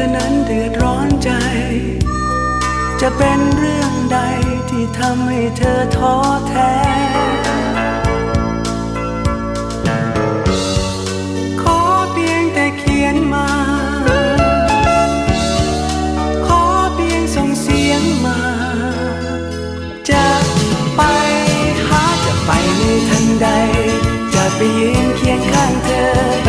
อนั้นเดือดร้อนใจ จะเป็นเรื่องใดที่ทำให้เธอท้อแท้ขอเพียงแต่เขียนมาขอเพียงส่งเสียงมาจะไปหาจะไปในทันใดจะไปยืนเคียงข้างเธอไป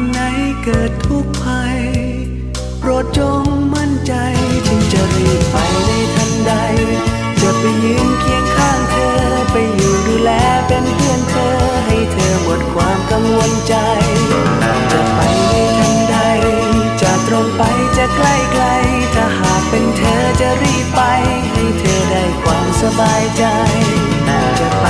วันไหนเกิดทุกข์ภัย โปรดจงมั่นใจจึงจะรีบไปในทันใด จะไปยืนเคียงข้างเธอ ไปอยู่ดูแลเป็นเพื่อนเธอ ให้เธอหมดความกังวลใจ จะไปในทันใด จะตรงไปจะใกล้ไกล ถ้าหากเป็นเธอจะรีบไป ให้เธอได้ความสบายใจ จะไป